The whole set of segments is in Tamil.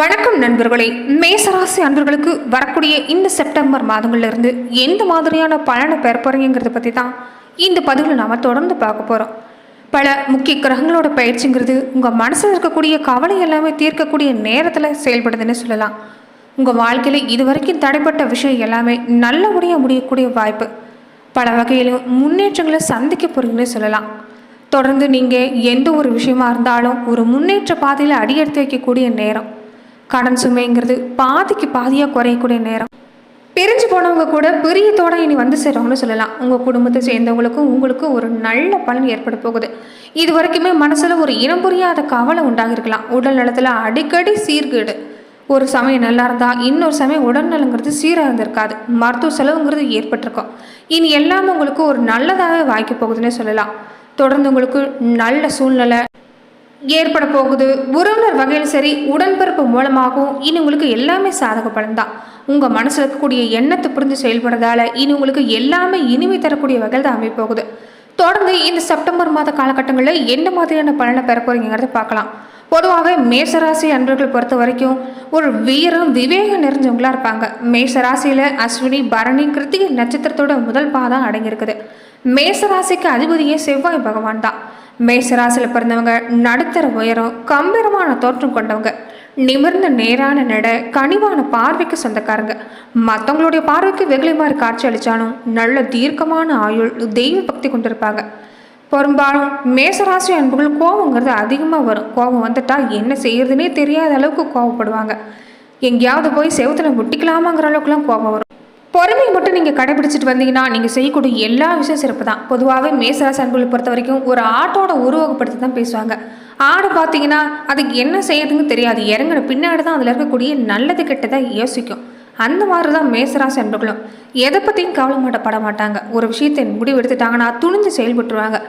வணக்கம் நண்பர்களே. மேசராசி அன்பர்களுக்கு வரக்கூடிய இந்த செப்டம்பர் மாதங்கள்லேருந்து எந்த மாதிரியான பலனை பெற போகிறீங்கிறத பற்றி தான் இந்த பதிவில் நாம் தொடர்ந்து பார்க்க போகிறோம் பல முக்கிய கிரகங்களோட பயிற்சிங்கிறது உங்கள் மனசில் இருக்கக்கூடிய கவலை எல்லாமே தீர்க்கக்கூடிய நேரத்தில் செயல்படுதுன்னு சொல்லலாம். உங்கள் வாழ்க்கையில் இதுவரைக்கும் தடைப்பட்ட விஷயம் எல்லாமே நல்லபடியாக முடியக்கூடிய வாய்ப்பு. பல வகையிலும் முன்னேற்றங்களை சந்திக்க போகிறீங்கன்னு சொல்லலாம். தொடர்ந்து நீங்கள் எந்த ஒரு விஷயமா இருந்தாலும் ஒரு முன்னேற்ற பாதையில் அடியெடுத்து வைக்கக்கூடிய நேரம். கடன் சுமைங்கிறது பாதிக்கு பாதியாக குறையக்கூடிய நேரம். பிரிஞ்சு போனவங்க கூட பிரியத்தோட இனி வந்து சேருவாங்கன்னு சொல்லலாம். உங்கள் குடும்பத்தை சேர்ந்தவங்களுக்கும் உங்களுக்கும் ஒரு நல்ல பலன் ஏற்பட போகுது. இது வரைக்குமே மனசில் ஒரு இனம் புரியாத கவலை உண்டாகிருக்கலாம் உடல் நலத்தில் அடிக்கடி சீர்கேடு. ஒரு சமயம் நல்லா இருந்தால் இன்னொரு சமயம் உடல்நலங்கிறது சீராக இருந்திருக்காது மருத்துவ செலவுங்கிறது ஏற்பட்டிருக்கும். இனி எல்லாமே உங்களுக்கு ஒரு நல்லதாகவே வாய்க்க போகுதுன்னே சொல்லலாம். தொடர்ந்து உங்களுக்கு நல்ல சூழ்நிலை ஏற்பட போகுது. உறவினர் வகையில் சரி உடன்பிறப்பு மூலமாகவும் இனி உங்களுக்கு எல்லாமே சாதக பலன்தான் உங்கள் மனசில் இருக்கக்கூடிய எண்ணத்தை புரிஞ்சு செயல்படுறதால இனி உங்களுக்கு எல்லாமே இனிமை தரக்கூடிய வகையில் தான் அமைப்போகுது தொடர்ந்து இந்த செப்டம்பர் மாத காலகட்டங்களில் என்ன மாதிரியான பலனை பெற போகிறீங்கிறத பார்க்கலாம். பொதுவாகவே மேசராசி அன்பர்கள் பொறுத்த வரைக்கும் ஒரு வீரம் விவேகம் நிறைஞ்சவங்களா இருப்பாங்க. மேசராசியில் அஸ்வினி பரணி கிருத்திகை நட்சத்திரத்தோட முதல் பாதம் அடங்கியிருக்குது. மேசராசிக்கு அதிபதியே செவ்வாய் பகவான் தான். மேசராசியில் பிறந்தவங்க நடுத்தர உயரம் கம்பீரமான தோற்றம் கொண்டவங்க நிமிர்ந்த நேரான நட கனிவான பார்வைக்கு சொந்தக்காரங்க. மற்றவங்களுடைய பார்வைக்கு வெகுளி மாதிரி காட்சி அளித்தாலும் நல்ல தீர்க்கமான ஆயுள் தெய்வ பக்தி கொண்டிருப்பாங்க. பெரும்பாலும் மேசராசி அன்புகள் கோபங்கிறது அதிகமாக வரும். கோபம் வந்துட்டா என்ன செய்யறதுனே தெரியாத அளவுக்கு கோபப்படுவாங்க. எங்கேயாவது போய் செவுத்துல முட்டிக்கலாமாங்கிற அளவுக்குலாம் கோபம் வரும். பொறுமை மட்டும் நீங்கள் கடைபிடிச்சிட்டு வந்தீங்கன்னா நீங்கள் செய்யக்கூடிய எல்லா விஷயம் சிறப்பு தான் பொதுவாகவே மேசராசி அன்புகளை பொறுத்த வரைக்கும் ஒரு ஆட்டோட உருவகப்படுத்தி தான் பேசுவாங்க. ஆடு பார்த்தீங்கன்னா அதுக்கு என்ன செய்யறதுன்னு தெரியாது. இறங்குன பின்னாடி தான் அதில் இருக்கக்கூடிய நல்லது கெட்டதை யோசிக்கும். அந்த மாதிரி தான் மேசராசி அன்புகளும். எதை பற்றியும் கவலை மாட்டப்பட மாட்டாங்க. ஒரு விஷயத்தை முடிவு எடுத்துட்டாங்கன்னா துணிஞ்சு செயல்பட்டுருவாங்க.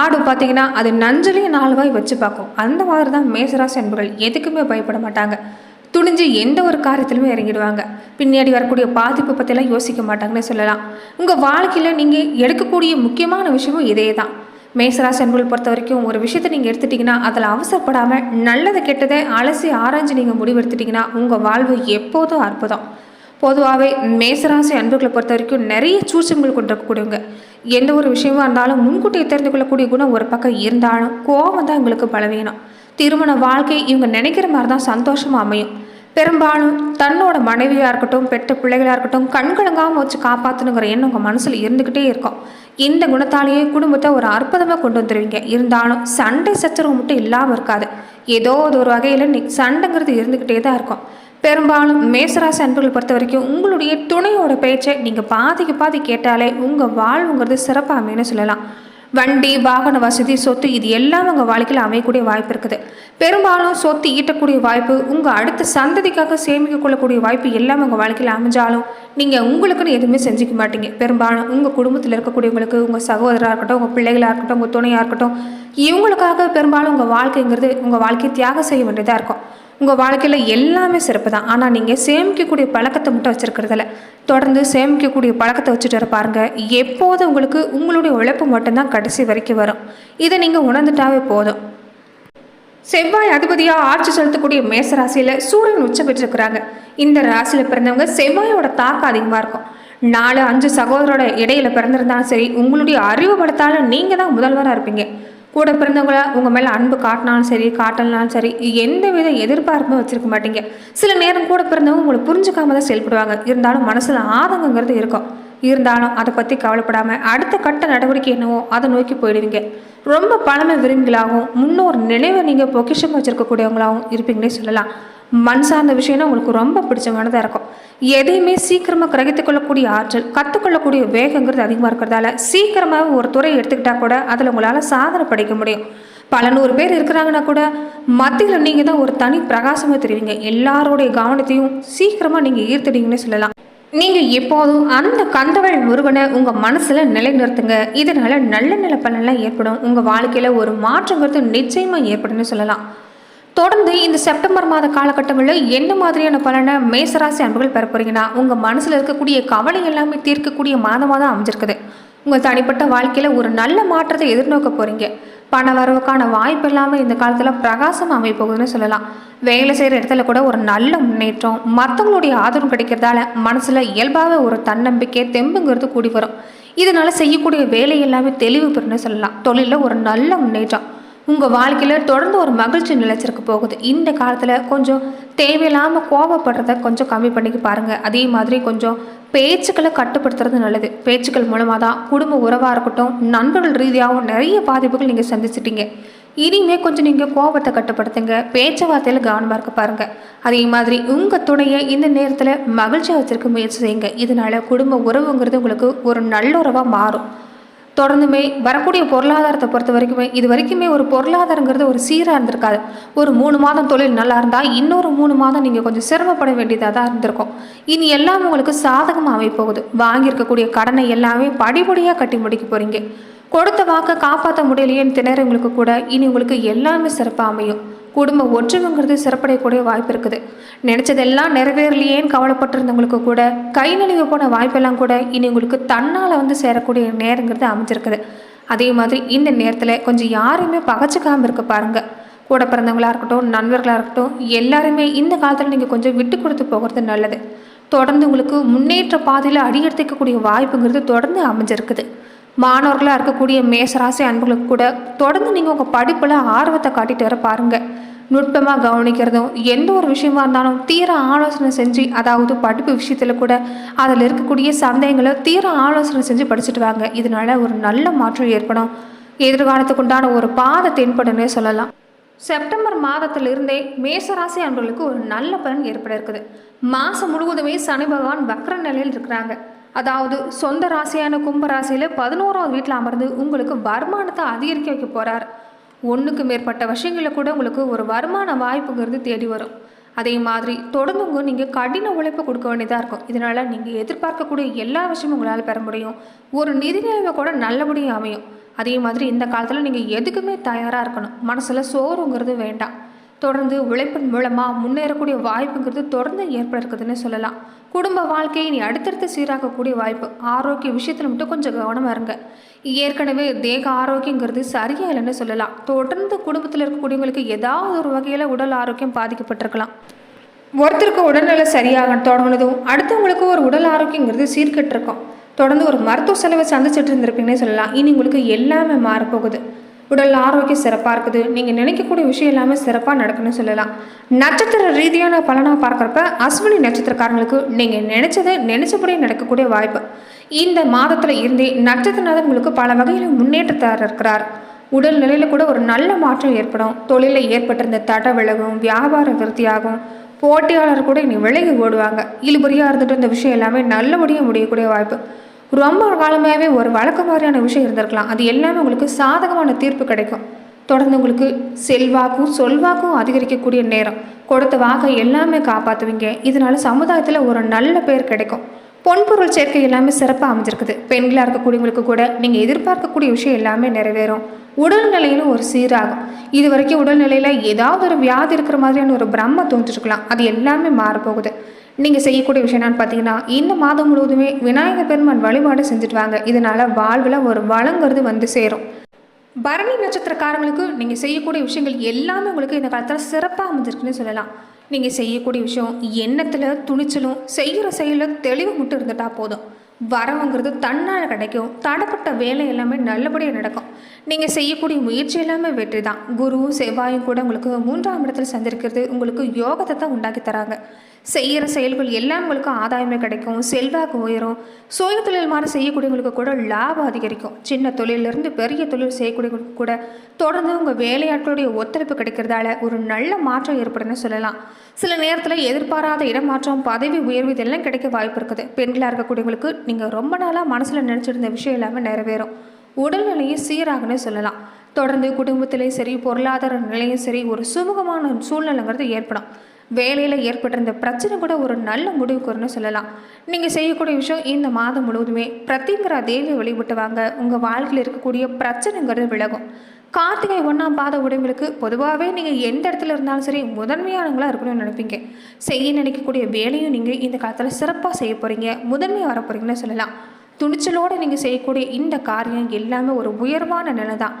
ஆடு பார்த்தீங்கன்னா அது நஞ்சலையும் நாலு வாய் வச்சு பார்க்கும். அந்த மாதிரி தான் மேசராசி அன்புகள் எதுக்குமே பயப்பட மாட்டாங்க. துணிஞ்சு எந்த ஒரு காரியத்திலுமே இறங்கிடுவாங்க. பின்னாடி வரக்கூடிய பாதிப்பு பற்றிலாம் யோசிக்க மாட்டாங்கன்னு சொல்லலாம். உங்கள் வாழ்க்கையில் நீங்கள் எடுக்கக்கூடிய முக்கியமான விஷயமும் இதே தான். மேசராசி அன்புகள் பொறுத்த வரைக்கும் ஒரு விஷயத்தை நீங்கள் எடுத்துட்டிங்கன்னா அதில் அவசரப்படாமல் நல்லதை கெட்டதை அலசி ஆராய்ஞ்சு நீங்கள் முடிவெடுத்துட்டிங்கன்னா உங்கள் வாழ்வு எப்போதும் அற்புதம். பொதுவாகவே மேசராசி அன்புகளை பொறுத்த வரைக்கும் நிறைய சூச்சங்கள் கொண்டிருக்கக்கூடியவங்க. எந்த ஒரு விஷயமா இருந்தாலும் முன்கூட்டியே தெரிந்து கொள்ளக்கூடிய குணம் ஒரு பக்கம் இருந்தாலும் கோபம் தான் எங்களுக்கு பலவீனம். திருமண வாழ்க்கை இவங்க நினைக்கிற மாதிரி தான் சந்தோஷமாக அமையும். பெரும்பாலும் தன்னோட மனைவியாக இருக்கட்டும் பெற்ற பிள்ளைகளாக இருக்கட்டும் கண்கலங்காமல் வச்சு காப்பாற்றணுங்கிற எண்ணம் உங்கள் மனசில் இருந்துக்கிட்டே இருக்கும். இந்த குணத்தாலேயே குடும்பத்தை ஒரு அற்புதமாக கொண்டு வந்துடுவீங்க இருந்தாலும் சண்டை சச்சரவு மட்டும் இல்லாமல் இருக்காது. ஏதோ ஒரு வகையில் நீ சண்டைங்கிறது இருந்துக்கிட்டே தான் இருக்கும். பெரும்பாலும் மேசராசி அன்புகளை பொறுத்த வரைக்கும் உங்களுடைய துணையோட பேச்சை நீங்கள் பாதிக்கு பாதி கேட்டாலே உங்கள் வாழ்வுங்கிறது சிறப்பாக அமைன்னு சொல்லலாம். வண்டி வாகன வசதி சொத்து இது எல்லாம் உங்கள் வாழ்க்கையில் அமையக்கூடிய வாய்ப்பு இருக்குது. பெரும்பாலும் சொத்து ஈட்டக்கூடிய வாய்ப்பு உங்கள் அடுத்த சந்ததிக்காக சேமிக்க கொள்ளக்கூடிய வாய்ப்பு எல்லாம் உங்கள் வாழ்க்கையில் அமைஞ்சாலும் நீங்கள் உங்களுக்குன்னு எதுவுமே செஞ்சுக்க மாட்டீங்க. பெரும்பாலும் உங்கள் குடும்பத்தில் இருக்கக்கூடியவங்களுக்கு உங்கள் சகோதராக இருக்கட்டும் உங்கள் பிள்ளைகளாக இருக்கட்டும் உங்கள் துணையாக இருக்கட்டும் இவங்களுக்காக பெரும்பாலும் உங்கள் வாழ்க்கைங்கிறது உங்கள் வாழ்க்கையை தியாகம் செய்ய வேண்டியதாக இருக்கும். உங்கள் வாழ்க்கையில் எல்லாமே சிறப்பு தான் ஆனால் நீங்கள் சேமிக்கக்கூடிய பழக்கத்தை மட்டும் வச்சுருக்கிறதில்ல. தொடர்ந்து சேமிக்கக்கூடிய பழக்கத்தை வச்சுட்டு வர பாருங்க. எப்போது உங்களுக்கு உங்களுடைய உழைப்பு மட்டும்தான் கடைசி வரைக்கும் வரும். இதை நீங்கள் உணர்ந்துட்டாவே போதும். செவ்வாய் அதிபதியாக ஆட்சி செலுத்தக்கூடிய மேச ராசியில் சூரியன் உச்சம் பெற்றிருக்கிறாங்க. இந்த ராசியில் பிறந்தவங்க செவ்வாயோட தாக்கம் அதிகமாக இருக்கும். நாலு அஞ்சு சகோதரோட இடையில பிறந்திருந்தாலும் சரி உங்களுடைய அறிவு பலத்தால் நீங்கள் தான் முதல்வராக இருப்பீங்க. கூட பிறந்தவங்கள உங்கள் மேலே அன்பு காட்டினாலும் சரி காட்டலனாலும் சரி எந்த வித எதிர்பார்ப்பும் வச்சுருக்க மாட்டீங்க. சில நேரம் கூட பிறந்தவங்க உங்களை புரிஞ்சுக்காம தான் செயல்படுவாங்க இருந்தாலும் மனசில் ஆதங்கங்கிறது இருக்கும். இருந்தாலும் அதை பற்றி கவலைப்படாமல் அடுத்த கட்ட நடவடிக்கை என்னவோ அதை நோக்கி போயிடுவீங்க. ரொம்ப பழமை விரும்பிகளாகவும் முன்னோர் நினைவை நீங்கள் பொக்கிஷம் வச்சுருக்கக்கூடியவங்களாகவும் இருப்பீங்கன்னே சொல்லலாம். மண் சார்ந்த விஷயம்னா உங்களுக்கு ரொம்ப பிடிச்சமானதாக இருக்கும். எதையுமே சீக்கிரமாக கிரகித்து கொள்ளக்கூடிய ஆற்றல் கற்றுக்கொள்ளக்கூடிய வேகங்கிறது அதிகமாக இருக்கிறதால சீக்கிரமாக ஒரு துறை எடுத்துக்கிட்டால் கூட அதில் உங்களால் சாதனை படைக்க முடியும். பல நூறு பேர் இருக்கிறாங்கன்னா கூட மத்தியில் நீங்கள் தான் ஒரு தனி பிரகாசமாக தெரிவிங்க. எல்லாரோடைய கவனத்தையும் சீக்கிரமாக நீங்கள் ஈர்த்துட்டீங்கன்னு சொல்லலாம். நீங்கள் எப்போதும் அந்த கந்தவள் முருகனை உங்கள் மனசில் நிலைநிறுத்துங்க. இதனால் நல்ல நல்ல பலன்லாம் ஏற்படும். உங்கள் வாழ்க்கையில் ஒரு மாற்றங்கிறது நிச்சயமாக ஏற்படும்னு சொல்லலாம். தொடர்ந்து இந்த செப்டம்பர் மாத காலகட்டங்களில் என்ன மாதிரியான பலனை மேசராசி அன்புகள் பெற போறீங்கன்னா உங்கள் மனசில் இருக்கக்கூடிய கவலை எல்லாமே தீர்க்கக்கூடிய மாதமாக தான் அமைஞ்சிருக்குது. உங்கள் தனிப்பட்ட வாழ்க்கையில் ஒரு நல்ல மாற்றத்தை எதிர்நோக்க போகிறீங்க பண வரவுக்கான வாய்ப்பு இல்லாமல் இந்த காலத்தில் பிரகாசம் அமைப்போகுதுன்னு சொல்லலாம். வேலை செய்கிற இடத்துல கூட ஒரு நல்ல முன்னேற்றம் மற்றவங்களுடைய ஆதரவு கிடைக்கிறதால மனசில் இயல்பாகவே ஒரு தன்னம்பிக்கை தெம்புங்கிறது கூடி வரும். இதனால் செய்யக்கூடிய வேலை எல்லாமே தெளிவு பெறுன்னு சொல்லலாம். தொழிலில் ஒரு நல்ல முன்னேற்றம். உங்கள் வாழ்க்கையில் தொடர்ந்து ஒரு மகிழ்ச்சி நிலைச்சிருக்க போகுது. இந்த காலத்தில் கொஞ்சம் தேவையில்லாமல் கோபப்படுறத கொஞ்சம் கம்மி பண்ணிக்க பாருங்கள் அதே மாதிரி கொஞ்சம் பேச்சுக்களை கட்டுப்படுத்துறது நல்லது. பேச்சுக்கள் மூலமாக தான் குடும்ப உறவாக இருக்கட்டும் நண்பர்கள் ரீதியாகவும் நிறைய பாதிப்புகள் நீங்கள் சந்திச்சிட்டீங்க. இனிமே கொஞ்சம் நீங்கள் கோபத்தை கட்டுப்படுத்துங்க. பேச்சுவார்த்தையில் கவனமாக இருக்க பாருங்கள் அதே மாதிரி உங்கள் துணையை இந்த நேரத்தில் மகிழ்ச்சியாக வச்சிருக்க முயற்சி செய்யுங்க. இதனால் குடும்ப உறவுங்கிறது உங்களுக்கு ஒரு நல்ல உறவாக மாறும். தொடர்ந்துமே வரக்கூடிய பொருளாதாரத்தை பொறுத்த வரைக்குமே இது வரைக்குமே ஒரு பொருளாதாரங்கிறது ஒரு சீராக இருந்திருக்காது. ஒரு மூணு மாதம் தொழில் நல்லா இருந்தால் இன்னொரு மூணு மாதம் நீங்கள் கொஞ்சம் சிரமப்பட வேண்டியதாக தான் இருந்திருக்கும். இனி எல்லாம் உங்களுக்கு சாதகமாக அமைப்போகுது. வாங்கியிருக்கக்கூடிய கடனை எல்லாமே படிப்படியாக கட்டி முடிக்க போகிறீங்க கொடுத்த வாக்கை காப்பாற்ற முடியலையேன்னு திணறவங்களுக்கு கூட இனி உங்களுக்கு எல்லாமே சிறப்பாக அமையும். குடும்ப ஒற்றுமைங்கிறது சிறப்படையக்கூடிய வாய்ப்பு இருக்குது. நினச்சதெல்லாம் நிறைவேறலையேன்னு கவலைப்பட்டிருந்தவங்களுக்கு கூட கை நழுவி போன வாய்ப்பெல்லாம் கூட இனி உங்களுக்கு தன்னால் வந்து சேரக்கூடிய நேரங்கிறது அமைஞ்சிருக்குது. அதே மாதிரி இந்த நேரத்தில் கொஞ்சம் யாரையுமே பகச்சிக்காமல் இருக்க பாருங்கள் கூட பிறந்தவங்களாக இருக்கட்டும் நண்பர்களாக இருக்கட்டும் எல்லாருமே இந்த காலத்தில் நீங்கள் கொஞ்சம் விட்டு கொடுத்து போகிறது நல்லது. தொடர்ந்து உங்களுக்கு முன்னேற்ற பாதையில் அடியெடுத்துக்கக்கூடிய வாய்ப்புங்கிறது தொடர்ந்து அமைஞ்சிருக்குது. மாணவர்களாக இருக்கக்கூடிய மேசராசி அன்புகளுக்கு கூட தொடர்ந்து நீங்கள் உங்கள் படிப்பில் ஆர்வத்தை காட்டிட்டு வர பாருங்கள் நுட்பமாக கவனிக்கிறதும் எந்த ஒரு விஷயமா இருந்தாலும் தீர ஆலோசனை செஞ்சு அதாவது படிப்பு விஷயத்தில் கூட அதில் இருக்கக்கூடிய சந்தேகங்களை தீர ஆலோசனை செஞ்சு படிச்சுட்டு வாங்க. இதனால ஒரு நல்ல மாற்றம் ஏற்படும். எதிர்காலத்துக்கு உண்டான ஒரு பாதை தென்படுன்னே சொல்லலாம். செப்டம்பர் மாதத்திலிருந்தே மேசராசி அன்பர்களுக்கு ஒரு நல்ல பலன் ஏற்பட இருக்குது. மாதம் முழுவதுமே சனி பகவான் வக்ர நிலையில் இருக்கிறாங்க. அதாவது சொந்த ராசியான கும்ப ராசியில் பதினோராவது வீட்டில் அமர்ந்து உங்களுக்கு வருமானத்தை அதிகரிக்க வைக்க போகிறார் ஒன்றுக்கு மேற்பட்ட விஷயங்களில் கூட உங்களுக்கு ஒரு வருமான வாய்ப்புங்கிறது தேடி வரும். அதே மாதிரி தொடர்ந்துங்க நீங்கள் கடின உழைப்பு கொடுக்க வேண்டியதாக இருக்கும். இதனால் நீங்கள் எதிர்பார்க்கக்கூடிய எல்லா விஷயமும் உங்களால் பெற முடியும். ஒரு நிதி நிலைமை கூட நல்லபடியும் அமையும். அதே மாதிரி இந்த காலத்தில் நீங்கள் எதுக்குமே தயாராக இருக்கணும். மனசில் சோறுங்கிறது வேண்டாம். தொடர்ந்து உழைப்பின் மூலமாக முன்னேறக்கூடிய வாய்ப்புங்கிறது தொடர்ந்து ஏற்பட இருக்குதுன்னு சொல்லலாம். குடும்ப வாழ்க்கையை நீ அடுத்தடுத்து சீராக்கக்கூடிய வாய்ப்பு. ஆரோக்கிய விஷயத்தில் மட்டும் கொஞ்சம் கவனமாக இருங்க. ஏற்கனவே தேக ஆரோக்கியங்கிறது சரியா இல்லைன்னு சொல்லலாம். தொடர்ந்து குடும்பத்தில் இருக்கக்கூடியவங்களுக்கு ஏதாவது ஒரு வகையில் உடல் ஆரோக்கியம் பாதிக்கப்பட்டிருக்கலாம். ஒருத்தருக்கு உடல்நிலை சரியாக தொடங்கினதும் அடுத்தவங்களுக்கு ஒரு உடல் ஆரோக்கியங்கிறது சீர்கெட்டு இருக்கும் தொடர்ந்து ஒரு மருத்துவ செலவை சந்திச்சுட்டு இருந்திருப்பீங்கன்னே சொல்லலாம். இனி உங்களுக்கு எல்லாமே மாறப்போகுது. உடல் ஆரோக்கியம் சிறப்பாக இருக்குது. நீங்கள் நினைக்கக்கூடிய விஷயம் எல்லாமே சிறப்பாக நடக்குன்னு சொல்லலாம். நட்சத்திர ரீதியான பலனாக பார்க்குறப்ப அஸ்வினி நட்சத்திரக்காரங்களுக்கு நீங்கள் நினச்சதை நினச்சபடியே நடக்கக்கூடிய வாய்ப்பு. இந்த மாதத்தில் இருந்தே நட்சத்திரநாதன் உங்களுக்கு பல வகையில் முன்னேற்றத்தார் இருக்கிறார். உடல் நிலையில் கூட ஒரு நல்ல மாற்றம் ஏற்படும். தொழிலில் ஏற்பட்டிருந்த தட விலகும் வியாபார விருத்தியாகும். போட்டியாளர் கூட இனி விலகி ஓடுவாங்க. இழுபறியாக இருந்துட்டு இந்த விஷயம் எல்லாமே நல்லபடியாக முடியக்கூடிய வாய்ப்பு. ரொம்ப காலமாகவே ஒரு வழக்க மாதிரியான விஷயம் இருந்திருக்கலாம். அது எல்லாமே உங்களுக்கு சாதகமான தீர்ப்பு கிடைக்கும். தொடர்ந்து உங்களுக்கு செல்வாக்கும் சொல்வாக்கும் அதிகரிக்கக்கூடிய நேரம். கொடுத்த வாக்கை எல்லாமே காப்பாற்றுவீங்க இதனால சமுதாயத்தில் ஒரு நல்ல பேர் கிடைக்கும். பொன்பொருள் சேர்க்கை எல்லாமே சிறப்பாக அமைஞ்சிருக்குது. பெண்களாக இருக்கக்கூடியவங்களுக்கு கூட நீங்கள் எதிர்பார்க்கக்கூடிய விஷயம் எல்லாமே நிறைவேறும். உடல்நிலையிலும் ஒரு சீராகும். இது வரைக்கும் உடல்நிலையில் ஏதாவது ஒரு வியாதி இருக்கிற மாதிரியான ஒரு பிரம்ம தோன்றிருக்கலாம். அது எல்லாமே மாறப்போகுது. நீங்கள் செய்யக்கூடிய விஷயம் என்னன்னு பார்த்தீங்கன்னா இந்த மாதம் முழுவதுமே விநாயகர் பெருமான் வழிபாடு செஞ்சுட்டு வாங்க இதனால் வாழ்வில் ஒரு வளங்கிறது வந்து சேரும். பரணி நட்சத்திரக்காரங்களுக்கு நீங்கள் செய்யக்கூடிய விஷயங்கள் எல்லாமே உங்களுக்கு இந்த காலத்தில் சிறப்பாக அமைஞ்சிருக்குன்னு சொல்லலாம். நீங்கள் செய்யக்கூடிய விஷயம் எண்ணத்தில் துணிச்சலும் செய்கிற செயலில் தெளிவு மட்டும் இருந்துட்டால் போதும். வரவுங்கிறது தன்னால் கிடைக்கும். தடப்பட்ட வேலை எல்லாமே நல்லபடியாக நடக்கும். நீங்கள் செய்யக்கூடிய முயற்சி எல்லாமே வெற்றி தான் குருவும் செவ்வாயும் கூட உங்களுக்கு மூன்றாம் இடத்துல சந்திருக்கிறது. உங்களுக்கு யோகத்தை தான் உண்டாக்கி தராங்க. செய்கிற செயல்கள் எல்லாம் உங்களுக்கு ஆதாயமே கிடைக்கும். செல்வாக்கு உயரும். சுய தொழில் மாதிரி செய்யக்கூடியவங்களுக்கு கூட லாபம் அதிகரிக்கும். சின்ன தொழிலிருந்து பெரிய தொழில் செய்யக்கூடியவங்களுக்கு கூட தொடர்ந்து உங்கள் வேலையாட்களுடைய ஒத்துழைப்பு கிடைக்கிறதால ஒரு நல்ல மாற்றம் ஏற்படுன்னு சொல்லலாம். சில நேரத்தில் எதிர்பாராத இடமாற்றம் பதவி உயர்வு இதெல்லாம் கிடைக்க வாய்ப்பு இருக்குது. பெண்களாக இருக்கக்கூடியவங்களுக்கு நீங்கள் ரொம்ப நாளாக மனசில் நினச்சிருந்த விஷயம் எல்லாமே நிறைவேறும். உடல்நிலையும் சீராகனே சொல்லலாம். தொடர்ந்து குடும்பத்திலையும் சரி பொருளாதார நிலையும் சரி ஒரு சுமூகமான சூழ்நிலைங்கிறது ஏற்படும். வேலையில் ஏற்பட்டிருந்த பிரச்சனை கூட ஒரு நல்ல முடிவுக்கு வரும்னு சொல்லலாம். நீங்கள் செய்யக்கூடிய விஷயம் இந்த மாதம் முழுவதுமே பிரத்திங்கிற தேவியை வழிபட்டு வாங்க. உங்கள் வாழ்க்கையில் இருக்கக்கூடிய பிரச்சனைங்கிறது விலகும். கார்த்திகை ஒன்றாம் பாத உடைமைகளுக்கு பொதுவாகவே நீங்கள் எந்த இடத்துல இருந்தாலும் சரி முதன்மையானவங்களாக இருக்கணும்னு நினைப்பீங்க. செய்ய நினைக்கக்கூடிய வேலையும் நீங்கள் இந்த காலத்தில் சிறப்பாக செய்ய போகிறீங்க முதன்மையாக வர போகிறீங்கன்னு சொல்லலாம். துணிச்சலோடு நீங்கள் செய்யக்கூடிய இந்த காரியம் எல்லாமே ஒரு உயர்வான நிலை தான்.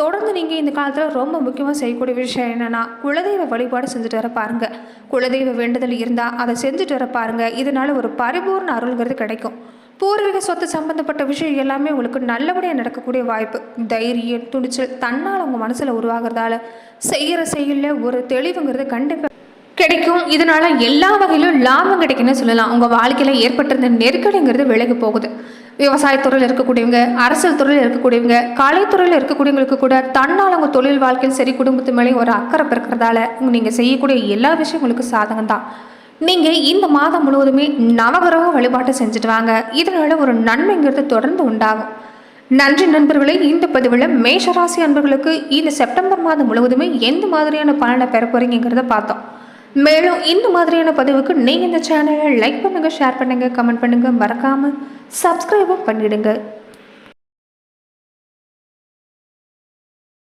தொடர்ந்து நீங்கள் இந்த காலத்தில் ரொம்ப முக்கியமாக செய்யக்கூடிய விஷயம் என்னென்னா குலதெய்வ வழிபாடு செஞ்சுட்டு வர பாருங்கள் குலதெய்வ வேண்டுதல் இருந்தால் அதை செஞ்சுட்டு வர பாருங்கள் இதனால் ஒரு பரிபூர்ண அருள்ங்கிறது கிடைக்கும். பூர்வீக சொத்து சம்பந்தப்பட்ட விஷயம் எல்லாமே உங்களுக்கு நல்லபடியாக நடக்கக்கூடிய வாய்ப்பு. தைரியம் துணிச்சல் தன்னால் உங்கள் மனசில் உருவாகிறதால செய்கிற செயலில் ஒரு தெளிவுங்கிறது கண்டிப்பாக கிடைக்கும். இதனால எல்லா வகையிலும் லாபம் கிடைக்குன்னு சொல்லலாம். உங்கள் வாழ்க்கையில் ஏற்பட்டிருந்த நெருக்கடிங்கிறது விலகி போகுது. விவசாயத்துறையில் இருக்கக்கூடியவங்க அரசியல் துறையில் இருக்கக்கூடியவங்க கலைத்துறையில் இருக்கக்கூடியவங்களுக்கு கூட தன்னால் உங்கள் தொழில் வாழ்க்கையில் சரி குடும்பத்து மேலேயும் ஒரு அக்கறை பிறக்கிறதால நீங்கள் செய்யக்கூடிய எல்லா விஷயங்களுக்கும் உங்களுக்கு சாதகம் தான் நீங்கள் இந்த மாதம் முழுவதுமே நவகிரக வழிபாட்டை செஞ்சுட்டு வாங்க. இதனால் ஒரு நன்மைங்கிறது தொடர்ந்து உண்டாகும். நன்றி நண்பர்களே இந்த பதிவில் மேஷராசி அன்பர்களுக்கு இந்த செப்டம்பர் மாதம் முழுவதுமே எந்த மாதிரியான பலனை பெற போறீங்கிறத பார்த்தோம். மேலும் இந்த மாதிரியான பதிவுக்கு நீங்கள் இந்த சேனலை லைக் பண்ணுங்கள் ஷேர் பண்ணுங்கள் கமெண்ட் பண்ணுங்கள் மறக்காமல் சப்ஸ்கிரைபும் பண்ணிடுங்க.